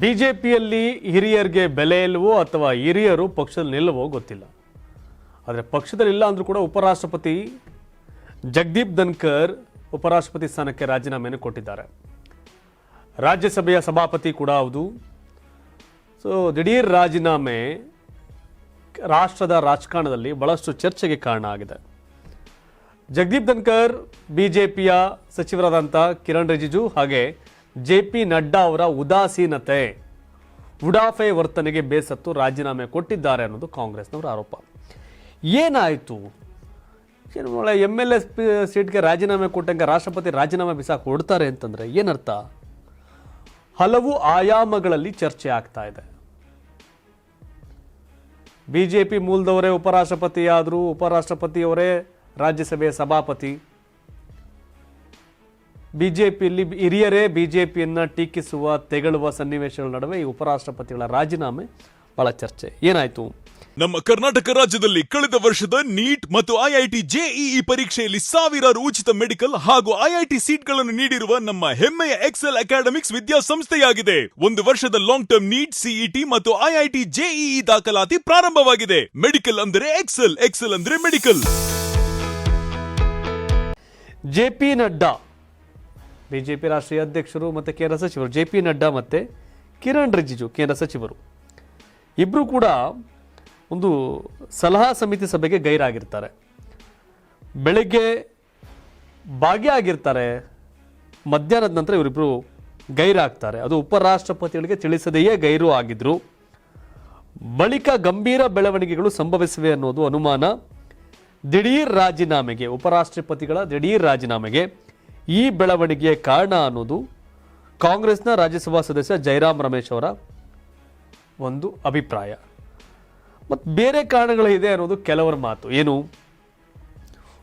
ಬಿಜೆಪಿಯಲ್ಲಿ ಹಿರಿಯರಿಗೆ ಬೆಲೆ ಇಲ್ವೋ ಅಥವಾ ಹಿರಿಯರು ಪಕ್ಷದಲ್ಲಿ ನಿಲ್ಲವೋ ಗೊತ್ತಿಲ್ಲ. ಆದರೆ ಪಕ್ಷದಲ್ಲಿ ಇಲ್ಲ ಅಂದ್ರೂ ಕೂಡ ಉಪರಾಷ್ಟ್ರಪತಿ ಜಗದೀಪ್ ಧನ್ಕರ್ ಉಪರಾಷ್ಟ್ರಪತಿ ಸ್ಥಾನಕ್ಕೆ ರಾಜೀನಾಮೆಯನ್ನು ಕೊಟ್ಟಿದ್ದಾರೆ. ರಾಜ್ಯಸಭೆಯ ಸಭಾಪತಿ ಕೂಡ ಹೌದು. ಸೊ ದಿಢೀರ್ ರಾಜೀನಾಮೆ ರಾಷ್ಟ್ರದ ರಾಜಕಾರಣದಲ್ಲಿ ಬಹಳಷ್ಟು ಚರ್ಚೆಗೆ ಕಾರಣ ಆಗಿದೆ. ಜಗದೀಪ್ ಧನ್ಕರ್ ಬಿಜೆಪಿಯ ಸಚಿವರಾದಂಥ ಕಿರಣ್ ರಿಜಿಜು ಹಾಗೆ ಜೆ ಪಿ ನಡ್ಡಾ ಅವರ ಉದಾಸೀನತೆ. ಉಡಾಫೆ ವರ್ತನೆಗೆ ಬೇಸತ್ತು ರಾಜೀನಾಮೆ ಕೊಟ್ಟಿದ್ದಾರೆ ಅನ್ನೋದು ಕಾಂಗ್ರೆಸ್ನವರ ಆರೋಪ. ಏನಾಯಿತು? ಎಂ ಎಲ್ ಎಸ್ ಸೀಟ್ಗೆ ರಾಜೀನಾಮೆ ಕೊಟ್ಟಂಗೆ ರಾಷ್ಟ್ರಪತಿ ರಾಜೀನಾಮೆ ಬಿಸಾಕ್ ಕೊಡ್ತಾರೆ ಅಂತಂದರೆ ಏನರ್ಥ? ಹಲವು ಆಯಾಮಗಳಲ್ಲಿ ಚರ್ಚೆ ಆಗ್ತಾ ಇದೆ. ಬಿಜೆಪಿ ಮೂಲದವರೇ ಉಪರಾಷ್ಟ್ರಪತಿಯಾದರೂ, ಉಪರಾಷ್ಟ್ರಪತಿಯವರೇ ರಾಜ್ಯಸಭೆಯ ಸಭಾಪತಿ. ಬಿಜೆಪಿಯಲ್ಲಿ ಹಿರಿಯರೇ ಬಿಜೆಪಿಯನ್ನು ಟೀಕಿಸುವ ತೆಗಳುವ ಸನ್ನಿವೇಶಗಳ ನಡುವೆ ಈ ಉಪರಾಷ್ಟ್ರಪತಿಗಳ ರಾಜೀನಾಮೆ ಬಹಳ ಚರ್ಚೆ. ಏನಾಯಿತು? ನಮ್ಮ ಕರ್ನಾಟಕ ರಾಜ್ಯದಲ್ಲಿ ಕಳೆದ ವರ್ಷದ ನೀಟ್ ಮತ್ತು ಐಐಟಿ ಜೆಇಇ ಪರೀಕ್ಷೆಯಲ್ಲಿ ಸಾವಿರಾರು ಉಚಿತ ಮೆಡಿಕಲ್ ಹಾಗೂ ಐಐಟಿ ಸೀಟ್ಗಳನ್ನು ನೀಡಿರುವ ನಮ್ಮ ಹೆಮ್ಮೆಯ ಎಕ್ಸೆಲ್ ಅಕಾಡೆಮಿಕ್ಸ್ ವಿದ್ಯಾಸಂಸ್ಥೆಯಾಗಿದೆ. ಒಂದು ವರ್ಷದ ಲಾಂಗ್ ಟರ್ಮ್ ನೀಟ್ ಸಿಇಟಿ ಮತ್ತು ಐಐಟಿ ಜೆಇಇ ದಾಖಲಾತಿ ಪ್ರಾರಂಭವಾಗಿದೆ. ಮೆಡಿಕಲ್ ಅಂದರೆ ಎಕ್ಸೆಲ್ ಎಕ್ಸೆಲ್ ಅಂದರೆ ಮೆಡಿಕಲ್. ಜೆಪಿ ನಡ್ಡಾ ಬಿಜೆಪಿ ರಾಷ್ಟ್ರೀಯ ಅಧ್ಯಕ್ಷರು ಮತ್ತು ಕೇಂದ್ರ ಸಚಿವರು, ಜೆ ಪಿ ನಡ್ಡಾ ಮತ್ತು ಕಿರಣ್ ರಿಜಿಜು, ಕೇಂದ್ರ ಸಚಿವರು. ಇಬ್ಬರೂ ಕೂಡ ಒಂದು ಸಲಹಾ ಸಮಿತಿ ಸಭೆಗೆ ಗೈರಾಗಿರ್ತಾರೆ. ಬೆಳಗ್ಗೆ ಭಾಗಿಯಾಗಿರ್ತಾರೆ ಮಧ್ಯಾಹ್ನದ ನಂತರ ಇವರಿಬ್ಬರು ಗೈರಾಗ್ತಾರೆ. ಅದು ಉಪರಾಷ್ಟ್ರಪತಿಗಳಿಗೆ ತಿಳಿಸದೆಯೇ ಗೈರು ಆಗಿದ್ರು. ಬಳಿಕ ಗಂಭೀರ ಬೆಳವಣಿಗೆಗಳು ಸಂಭವಿಸಿವೆ ಅನ್ನೋದು ಅನುಮಾನ. ದಿಢೀರ್ ರಾಜೀನಾಮೆಗೆ, ಉಪರಾಷ್ಟ್ರಪತಿಗಳ ದಿಢೀರ್ ರಾಜೀನಾಮೆಗೆ ಈ ಬೆಳವಣಿಗೆಯ ಕಾರಣ ಅನ್ನೋದು ಕಾಂಗ್ರೆಸ್ನ ರಾಜ್ಯಸಭಾ ಸದಸ್ಯ ಜಯರಾಮ್ ರಮೇಶ್ ಅವರ ಒಂದು ಅಭಿಪ್ರಾಯ. ಮತ್ತು ಬೇರೆ ಕಾರಣಗಳಿದೆ ಅನ್ನೋದು ಕೆಲವರ ಮಾತು. ಏನು?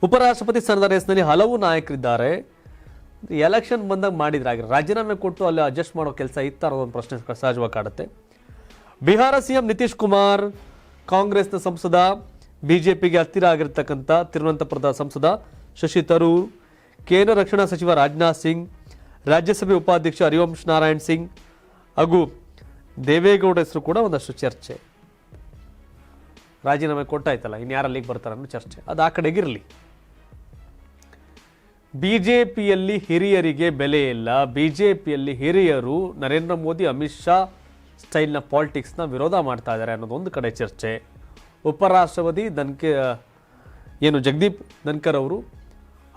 ಉಪರಾಷ್ಟ್ರಪತಿ ಸ್ಥಾನದ ರೇಸ್ನಲ್ಲಿ ಹಲವು ನಾಯಕರಿದ್ದಾರೆ. ಎಲೆಕ್ಷನ್ ಬಂದಾಗ ಮಾಡಿದ್ರಾಗ ರಾಜೀನಾಮೆ ಕೊಟ್ಟು ಅಲ್ಲಿ ಅಡ್ಜಸ್ಟ್ ಮಾಡೋ ಕೆಲಸ ಇತ್ತ ಅನ್ನೋ ಒಂದು ಪ್ರಶ್ನೆ ಸಹಜವಾಗಿ ಕಾಡುತ್ತೆ. ಬಿಹಾರ ಸಿಎಂ ನಿತೀಶ್ ಕುಮಾರ್, ಕಾಂಗ್ರೆಸ್ನ ಸಂಸದ, ಬಿಜೆಪಿಗೆ ಹತ್ತಿರ ಆಗಿರ್ತಕ್ಕಂಥ ತಿರುವನಂತಪುರದ ಸಂಸದ ಶಶಿ ತರೂರ್ ಕೇಂದ್ರ ರಕ್ಷಣಾ ಸಚಿವ ರಾಜನಾಥ್ ಸಿಂಗ್, ರಾಜ್ಯಸಭೆ ಉಪಾಧ್ಯಕ್ಷ ಹರಿವಂಶ್ ನಾರಾಯಣ್ ಸಿಂಗ್ ಹಾಗೂ ದೇವೇಗೌಡ ಹೆಸರು ಕೂಡ ಒಂದಷ್ಟು ಚರ್ಚೆ. ರಾಜೀನಾಮೆ ಕೊಟ್ಟಾಯ್ತಲ್ಲ ಇನ್ನು ಯಾರು ಅಲ್ಲಿಗೆ ಬರ್ತಾರೆ ಅನ್ನೋ ಚರ್ಚೆ. ಅದು ಆ ಕಡೆಗಿರಲಿ. ಬಿಜೆಪಿಯಲ್ಲಿ ಹಿರಿಯರಿಗೆ ಬೆಲೆ ಇಲ್ಲ. ಬಿಜೆಪಿಯಲ್ಲಿ ಹಿರಿಯರು ನರೇಂದ್ರ ಮೋದಿ, ಅಮಿತ್ ಶಾ ಸ್ಟೈಲ್ನ ಪಾಲಿಟಿಕ್ಸ್ನ ವಿರೋಧ ಮಾಡ್ತಾ ಇದ್ದಾರೆ ಅನ್ನೋದು ಒಂದು ಕಡೆ ಚರ್ಚೆ. ಉಪರಾಷ್ಟ್ರಪತಿ ದನ್ಕೆ ಏನು ಜಗದೀಪ್ ಧನ್ಕರ್ ಅವರು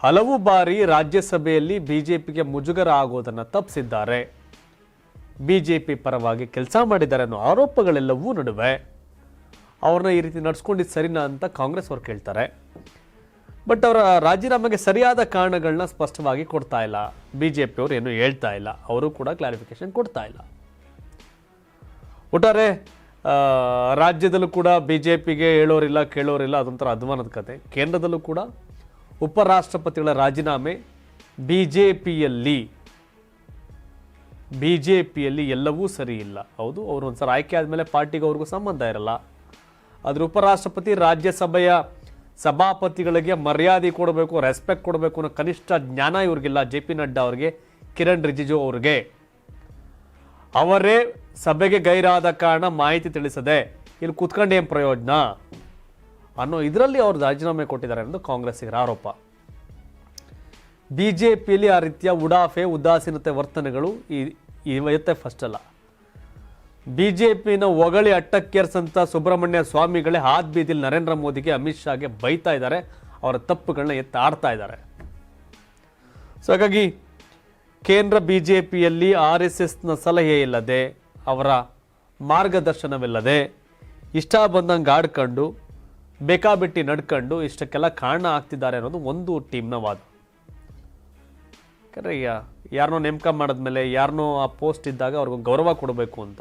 ಹಲವು ಬಾರಿ ರಾಜ್ಯಸಭೆಯಲ್ಲಿ ಬಿಜೆಪಿಗೆ ಮುಜುಗರ ಆಗೋದನ್ನು ತಪ್ಪಿಸಿದ್ದಾರೆ ಬಿಜೆಪಿ ಪರವಾಗಿ ಕೆಲಸ ಮಾಡಿದ್ದಾರೆ ಅನ್ನೋ ಆರೋಪಗಳೆಲ್ಲವೂ ನಡುವೆ. ಅವ್ರನ್ನ ಈ ರೀತಿ ನಡ್ಸ್ಕೊಂಡಿದ್ದು ಸರಿನಾ ಅಂತ ಕಾಂಗ್ರೆಸ್ ಅವ್ರು ಕೇಳ್ತಾರೆ. ಬಟ್ ಅವರ ರಾಜೀನಾಮೆಗೆ ಸರಿಯಾದ ಕಾರಣಗಳನ್ನ ಸ್ಪಷ್ಟವಾಗಿ ಕೊಡ್ತಾ ಇಲ್ಲ. ಬಿ ಜೆ ಪಿಯವರು ಏನು ಹೇಳ್ತಾ ಇಲ್ಲ. ಅವರು ಕೂಡ ಕ್ಲಾರಿಫಿಕೇಶನ್ ಕೊಡ್ತಾ ಇಲ್ಲ. ಒಟ್ಟಾರೆ ರಾಜ್ಯದಲ್ಲೂ ಕೂಡ ಬಿ ಜೆ ಪಿಗೆ ಹೇಳೋರಿಲ್ಲ, ಕೇಳೋರಿಲ್ಲ ಅದೊಂಥರ ಅಧ್ವಾನದ ಕತೆ. ಕೇಂದ್ರದಲ್ಲೂ ಕೂಡ ಉಪರಾಷ್ಟ್ರಪತಿಗಳ ರಾಜೀನಾಮೆ ಬಿ ಜೆ ಪಿಯಲ್ಲಿ ಬಿ ಜೆ ಪಿಯಲ್ಲಿ ಎಲ್ಲವೂ ಸರಿ ಇಲ್ಲ ಹೌದು, ಅವರು ಒಂದ್ಸಲ ಆಯ್ಕೆ ಆದಮೇಲೆ ಪಾರ್ಟಿಗೆ ಅವ್ರಿಗೂ ಸಂಬಂಧ ಇರಲ್ಲ. ಆದರೆ ಉಪರಾಷ್ಟ್ರಪತಿ ರಾಜ್ಯಸಭೆಯ ಸಭಾಪತಿಗಳಿಗೆ ಮರ್ಯಾದೆ ಕೊಡಬೇಕು ರೆಸ್ಪೆಕ್ಟ್ ಕೊಡಬೇಕು ಅನ್ನೋ ಕನಿಷ್ಠ ಜ್ಞಾನ ಇವ್ರಿಗಿಲ್ಲ ಜೆ ಪಿ ನಡ್ಡಾ ಅವ್ರಿಗೆ, ಕಿರಣ್ ರಿಜಿಜು ಅವ್ರಿಗೆ. ಅವರೇ ಸಭೆಗೆ ಗೈರಾದ ಕಾರಣ ಮಾಹಿತಿ ತಿಳಿಸದೆ ಇಲ್ಲಿ ಕುತ್ಕೊಂಡು ಏನು ಪ್ರಯೋಜನ? ಅನ್ನೋ ಇದರಲ್ಲಿ ಅವರು ರಾಜೀನಾಮೆ ಕೊಟ್ಟಿದ್ದಾರೆ ಎಂದು ಕಾಂಗ್ರೆಸ್ಸಿಗರ ಆರೋಪ. ಬಿ ಜೆ ಪಿಯಲ್ಲಿ ಆ ರೀತಿಯ ಉಡಾಫೆ, ಉದಾಸೀನತೆ ವರ್ತನೆಗಳು ಈ ಇವತ್ತೇ ಫಸ್ಟ್ ಅಲ್ಲ ಬಿ ಜೆ ಪಿನ ಹೊಗಳಿ ಅಟ್ಟಕ್ಕೇರ್ಸಂತ ಸುಬ್ರಹ್ಮಣ್ಯ ಸ್ವಾಮಿಗಳೇ ಹಾದ್ ಬೀದಿಲಿ ನರೇಂದ್ರ ಮೋದಿಗೆ ಅಮಿತ್ ಶಾಗೆ ಬೈತಾ ಇದ್ದಾರೆ, ಅವರ ತಪ್ಪುಗಳನ್ನ ಎತ್ತಾಡ್ತಾ ಇದ್ದಾರೆ. ಸೊ ಹಾಗಾಗಿ ಕೇಂದ್ರ ಬಿ ಜೆ ಪಿಯಲ್ಲಿ ಆರ್ ಎಸ್ ಎಸ್ನ ಸಲಹೆ ಇಲ್ಲದೆ, ಅವರ ಮಾರ್ಗದರ್ಶನವಿಲ್ಲದೆ, ಇಷ್ಟ ಬಂದಂಗೆ ಆಡ್ಕೊಂಡು ಬೇಕಾಬಿಟ್ಟಿ ನಡ್ಕೊಂಡು ಇಷ್ಟಕ್ಕೆಲ್ಲ ಕಾರಣ ಆಗ್ತಿದ್ದಾರೆ ಅನ್ನೋದು ಒಂದು ಟೀಮ್ನ ವಾದ. ಯಾಕಂದರೆ ಯಾರನ್ನೋ ನೇಮಕ ಮಾಡಿದ್ಮೇಲೆ ಯಾರನ್ನೋ ಆ ಪೋಸ್ಟ್ ಇದ್ದಾಗ ಅವ್ರಿಗೆ ಗೌರವ ಕೊಡಬೇಕು ಅಂತ.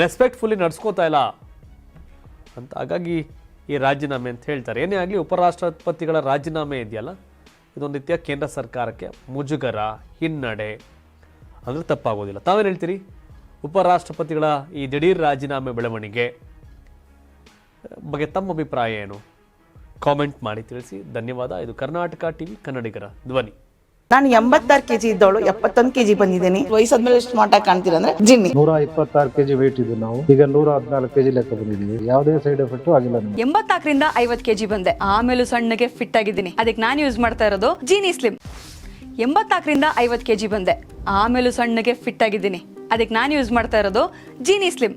ರೆಸ್ಪೆಕ್ಟ್ಫುಲ್ಲಿ ನಡ್ಸ್ಕೋತಾ ಇಲ್ಲ ಅಂತ. ಹಾಗಾಗಿ ಈ ರಾಜೀನಾಮೆ ಅಂತ ಹೇಳ್ತಾರೆ. ಏನೇ ಆಗಲಿ ಉಪರಾಷ್ಟ್ರಪತಿಗಳ ರಾಜೀನಾಮೆ ಇದೆಯಲ್ಲ, ಇದೊಂದು ರೀತಿಯ ಕೇಂದ್ರ ಸರ್ಕಾರಕ್ಕೆ ಮುಜುಗರ, ಹಿನ್ನಡೆ. ಅಂದರೆ ತಪ್ಪಾಗೋದಿಲ್ಲ. ತಾವೇನು ಹೇಳ್ತೀರಿ? ಉಪರಾಷ್ಟ್ರಪತಿಗಳ ಈ ದಿಢೀರ್ ರಾಜೀನಾಮೆ ಬೆಳವಣಿಗೆ ಬಗ್ಗೆ ತಮ್ಮ ಅಭಿಪ್ರಾಯ ಏನು? ಕಾಮೆಂಟ್ ಮಾಡಿ ತಿಳಿಸಿ. ಧನ್ಯವಾದ. ಇದು ಕರ್ನಾಟಕ ಟಿವಿ ಕನ್ನಡಿಗರ ಧ್ವನಿ. ನಾನು ಎಂಬತ್ತಾರು ಕೆಜಿ ಇದ್ದವಳು. ಎಪ್ಪತ್ತೊಂದು ಕೆಜಿ ಬಂದಿದ್ದೀನಿ. ವಯಸ್ಸಾದ್ಮೇಲೆ ಸ್ಮಾರ್ಟ್ ಆಗಿ ಕಾಣ್ತೀರ ಅಂದ್ರೆ ಜಿನ್ನಿ. ನೂರ ಇಪ್ಪತ್ತಾರು ಕೆಜಿ ವೇಟ್ ಇದ್ದು ನಾವು. ಈಗ ನೂರ ಹದಿನಾಲ್ಕು ಕೆಜಿ ಲೆಕ್ಕ ಬಂದಿದ್ದೀವಿ. ಯಾವುದೇ ಸೈಡ್ ಎಫೆಕ್ಟ್ ಆಗಿಲ್ಲ ನಮಗೆ. ಎಂಬತ್ತಾಕರಿಂದ ಐವತ್ತು ಕೆಜಿ ಬಂದೆ. ಆಮೇಲೂ ಸಣ್ಣಗೆ ಫಿಟ್ ಆಗಿದ್ದೀನಿ. ಅದಕ್ಕೆ ನಾನು ಯೂಸ್ ಮಾಡ್ತಾ ಇರೋದು ಜೀನಿ ಸ್ಲಿಮ್ ಎಂಬತ್ತಾಕರಿಂದ ಐವತ್ತು ಕೆಜಿ ಬಂದೆ. ಆಮೇಲೂ ಸಣ್ಣಗೆ ಫಿಟ್ ಆಗಿದ್ದೀನಿ. ಅದಕ್ಕೆ ನಾನು ಯೂಸ್ ಮಾಡ್ತಾ ಇರೋದು ಜೀನಿ ಸ್ಲಿಮ್